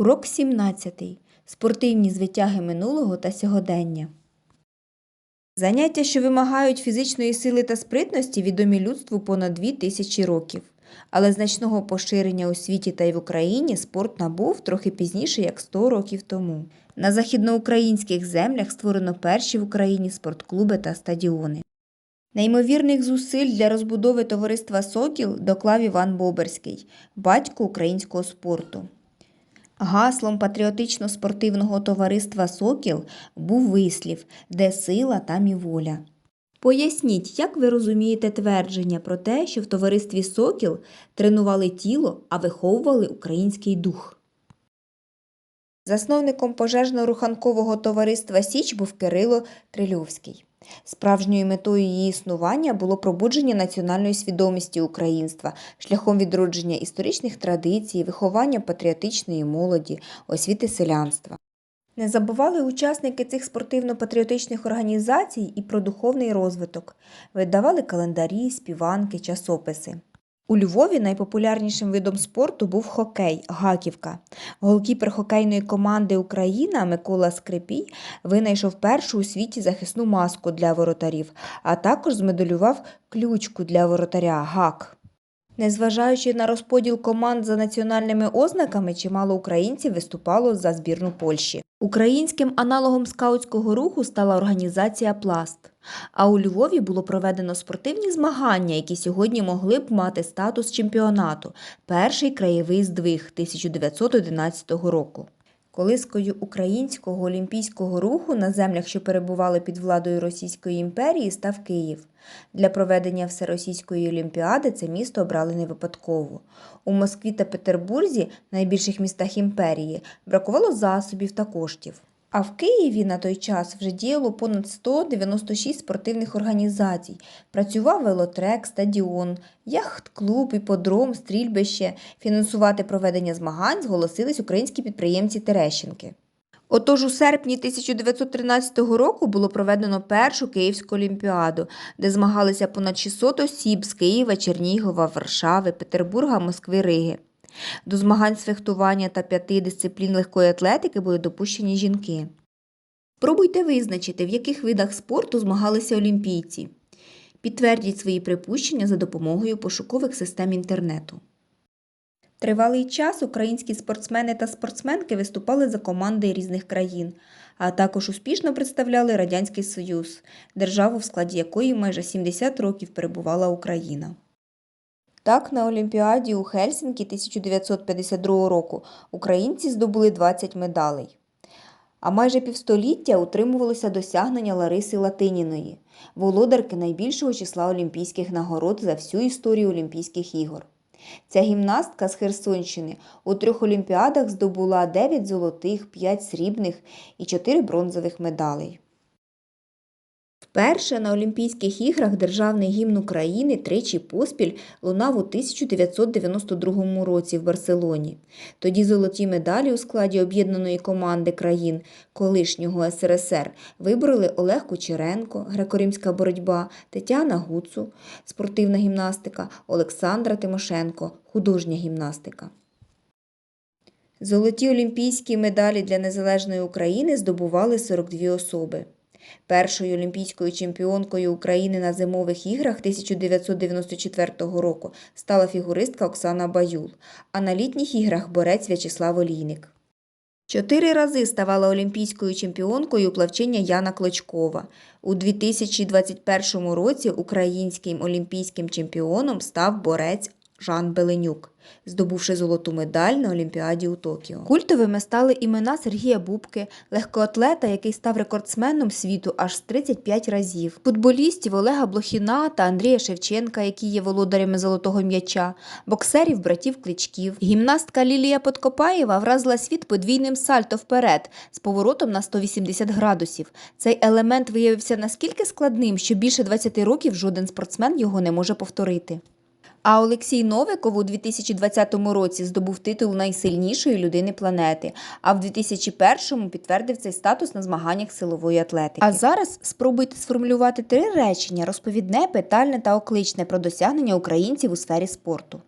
Урок 17. Спортивні звитяги минулого та сьогодення. Заняття, що вимагають фізичної сили та спритності, відомі людству понад дві тисячі років. Але значного поширення у світі та й в Україні спорт набув трохи пізніше, як 100 років тому. На західноукраїнських землях створено перші в Україні спортклуби та стадіони. Неймовірних зусиль для розбудови товариства Сокіл доклав Іван Боберський, батько українського спорту. Гаслом патріотично-спортивного товариства Сокіл був вислів де сила, там і воля. Поясніть, як ви розумієте твердження про те, що в товаристві Сокіл тренували тіло, а виховували український дух. Засновником пожежно-руханкового товариства Січ був Кирило Трильовський. Справжньою метою її існування було пробудження національної свідомості українства шляхом відродження історичних традицій, виховання патріотичної молоді, освіти селянства. Не забували учасники цих спортивно-патріотичних організацій і про духовний розвиток, видавали календарі, співанки, часописи. У Львові найпопулярнішим видом спорту був хокей гаківка. Голкіпер хокейної команди Україна Микола Скрипій винайшов першу у світі захисну маску для воротарів, а також змоделював ключку для воротаря гак. Незважаючи на розподіл команд за національними ознаками, чимало українців виступало за збірну Польщі. Українським аналогом скаутського руху стала організація Пласт. А у Львові було проведено спортивні змагання, які сьогодні могли б мати статус чемпіонату перший краєвий здвиг 1911 року. Колискою українського олімпійського руху на землях, що перебували під владою Російської імперії, став Київ. Для проведення Всеросійської олімпіади це місто обрали не випадково. У Москві та Петербурзі, найбільших містах імперії, бракувало засобів та коштів. А в Києві на той час вже діяло понад 196 спортивних організацій. Працював велотрек, стадіон, яхт-клуб, іподром, стрільбище. Фінансувати проведення змагань зголосились українські підприємці Терещенки. Отож у серпні 1913 року було проведено першу Київську олімпіаду, де змагалися понад 600 осіб з Києва, Чернігова, Варшави, Петербурга, Москви, Риги. До змагань з фехтування та п'яти дисциплін легкої атлетики були допущені жінки. Пробуйте визначити, в яких видах спорту змагалися олімпійці. Підтвердіть свої припущення за допомогою пошукових систем інтернету. Тривалий час українські спортсмени та спортсменки виступали за команди різних країн, а також успішно представляли Радянський Союз, державу, в складі якої майже 70 років перебувала Україна. Так, на Олімпіаді у Хельсінкі 1952 року українці здобули 20 медалей. А майже півстоліття утримувалося досягнення Лариси Латиніної, володарки найбільшого числа олімпійських нагород за всю історію Олімпійських ігор. Ця гімнастка з Херсонщини у трьох олімпіадах здобула 9 золотих, 5 срібних і 4 бронзових медалей. Вперше на Олімпійських іграх державний гімн України тричі поспіль лунав у 1992 році в Барселоні. Тоді золоті медалі у складі об'єднаної команди країн колишнього СРСР вибороли Олег Кучеренко, греко-римська боротьба, Тетяна Гуцу, спортивна гімнастика, Олександра Тимошенко, художня гімнастика. Золоті олімпійські медалі для незалежної України здобували 42 особи. Першою олімпійською чемпіонкою України на зимових іграх 1994 року стала фігуристка Оксана Баюл, а на літніх іграх борець В'ячеслав Олійник. Чотири рази ставала олімпійською чемпіонкою плавчиня Яна Клочкова. У 2021 році українським олімпійським чемпіоном став борець Жан Беленюк, здобувши золоту медаль на Олімпіаді у Токіо. Культовими стали імена Сергія Бубки, легкоатлета, який став рекордсменом світу аж з 35 разів, футболістів Олега Блохіна та Андрія Шевченка, які є володарями золотого м'яча, боксерів братів Кличків. Гімнастка Лілія Подкопаєва вразила світ подвійним сальто вперед з поворотом на 180 градусів. Цей елемент виявився наскільки складним, що більше 20 років жоден спортсмен його не може повторити. А Олексій Новиков у 2020 році здобув титул найсильнішої людини планети, а в 2001-му підтвердив цей статус на змаганнях силової атлетики. А зараз спробуйте сформулювати три речення: розповідне, питальне та окличне про досягнення українців у сфері спорту.